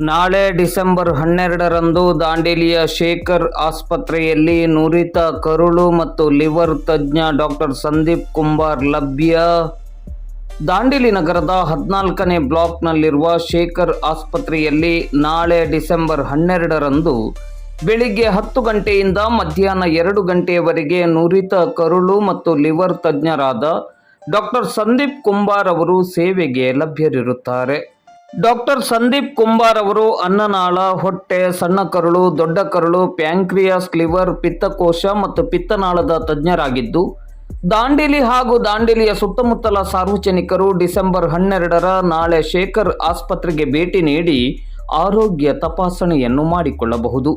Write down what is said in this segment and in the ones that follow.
ನಾಳೆ ಡಿಸೆಂಬರ್ ಹನ್ನೆರಡರಂದು ದಾಂಡೇಲಿಯ ಶೇಖರ್ ಆಸ್ಪತ್ರೆಯಲ್ಲಿ ನುರಿತ ಕರುಳು ಮತ್ತು ಲಿವರ್ ತಜ್ಞ ಡಾಕ್ಟರ್ ಸಂದೀಪ್ ಕುಂಬಾರ್ ಲಭ್ಯ. ದಾಂಡೇಲಿ ನಗರದ ಹದಿನಾಲ್ಕನೇ ಬ್ಲಾಕ್ನಲ್ಲಿರುವ ಶೇಖರ್ ಆಸ್ಪತ್ರೆಯಲ್ಲಿ ನಾಳೆ ಡಿಸೆಂಬರ್ ಹನ್ನೆರಡರಂದು ಬೆಳಿಗ್ಗೆ ಹತ್ತು ಗಂಟೆಯಿಂದ ಮಧ್ಯಾಹ್ನ ಎರಡು ಗಂಟೆಯವರೆಗೆ ನುರಿತ ಕರುಳು ಮತ್ತು ಲಿವರ್ ತಜ್ಞರಾದ ಡಾಕ್ಟರ್ ಸಂದೀಪ್ ಕುಂಬಾರ್ ಅವರು ಸೇವೆಗೆ ಲಭ್ಯರಿರುತ್ತಾರೆ. ಡಾಕ್ಟರ್ ಸಂದೀಪ್ ಕುಂಬಾರ್ ಅವರು ಅನ್ನನಾಳ, ಹೊಟ್ಟೆ, ಸಣ್ಣ ಕರುಳು, ದೊಡ್ಡ ಕರುಳು, ಪ್ಯಾಂಕ್ರಿಯಾಸ್, ಲಿವರ್, ಪಿತ್ತಕೋಶ ಮತ್ತು ಪಿತ್ತನಾಳದ ತಜ್ಞರಾಗಿದ್ದು, ದಾಂಡೇಲಿ ಹಾಗೂ ದಾಂಡೇಲಿಯ ಸುತ್ತಮುತ್ತಲ ಸಾರ್ವಜನಿಕರು ಡಿಸೆಂಬರ್ ಹನ್ನೆರಡರ ನಾಳೆ ಶೇಖರ್ ಆಸ್ಪತ್ರೆಗೆ ಭೇಟಿ ನೀಡಿ ಆರೋಗ್ಯ ತಪಾಸಣೆಯನ್ನು ಮಾಡಿಕೊಳ್ಳಬಹುದು.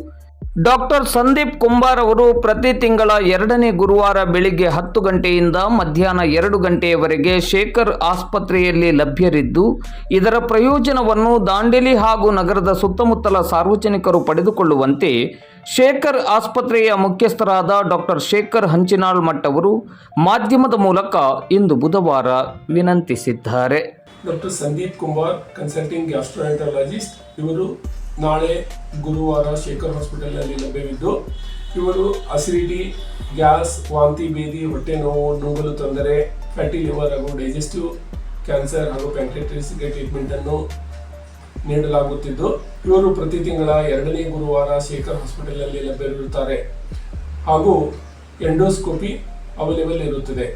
ಡಾಕ್ಟರ್ ಸಂದೀಪ್ ಕುಂಬಾರ್ ಅವರು ಪ್ರತಿ ತಿಂಗಳ ಎರಡನೇ ಗುರುವಾರ ಬೆಳಿಗ್ಗೆ ಹತ್ತು ಗಂಟೆಯಿಂದ ಮಧ್ಯಾಹ್ನ ಎರಡು ಗಂಟೆಯವರೆಗೆ ಶೇಖರ್ ಆಸ್ಪತ್ರೆಯಲ್ಲಿ ಲಭ್ಯರಿದ್ದು, ಇದರ ಪ್ರಯೋಜನವನ್ನು ದಾಂಡೇಲಿ ಹಾಗೂ ನಗರದ ಸುತ್ತಮುತ್ತಲ ಸಾರ್ವಜನಿಕರು ಪಡೆದುಕೊಳ್ಳುವಂತೆ ಶೇಖರ್ ಆಸ್ಪತ್ರೆಯ ಮುಖ್ಯಸ್ಥರಾದ ಡಾಕ್ಟರ್ ಶೇಖರ್ ಹಂಚಿನಾಳ್ ಮಠ್ ಅವರು ಮಾಧ್ಯಮದ ಮೂಲಕ ಇಂದು ಬುಧವಾರ ವಿನಂತಿಸಿದ್ದಾರೆ. Doctor Sandeep Kumar consulting gastroenterologist ಇವರು ನಾಳೆ ಗುರುವಾರ ಶೇಖರ್ ಹಾಸ್ಪಿಟಲ್ನಲ್ಲಿ ಲಭ್ಯವಿದ್ದು, ಇವರು ಅಸಿಡಿಟಿ, ಗ್ಯಾಸ್, ವಾಂತಿ, ಬೇದಿ, ಹೊಟ್ಟೆ ನೋವು, ನುಂಗಲು ತೊಂದರೆ, ಫ್ಯಾಟಿ ಲಿವರ್ ಹಾಗೂ ಡೈಜೆಸ್ಟಿವ್ ಕ್ಯಾನ್ಸರ್ ಹಾಗೂ ಪ್ಯಾಂಕ್ರೆಟಿಸ್ಗೆ ಟ್ರೀಟ್ಮೆಂಟನ್ನು ನೀಡಲಾಗುತ್ತಿದ್ದು, ಇವರು ಪ್ರತಿ ತಿಂಗಳ ಎರಡನೇ ಗುರುವಾರ ಶೇಖರ್ ಹಾಸ್ಪಿಟಲ್ನಲ್ಲಿ ಲಭ್ಯವಿರುತ್ತಾರೆ. ಹಾಗೂ ಎಂಡೋಸ್ಕೋಪಿ ಅವೈಲೇಬಲ್ ಇರುತ್ತದೆ.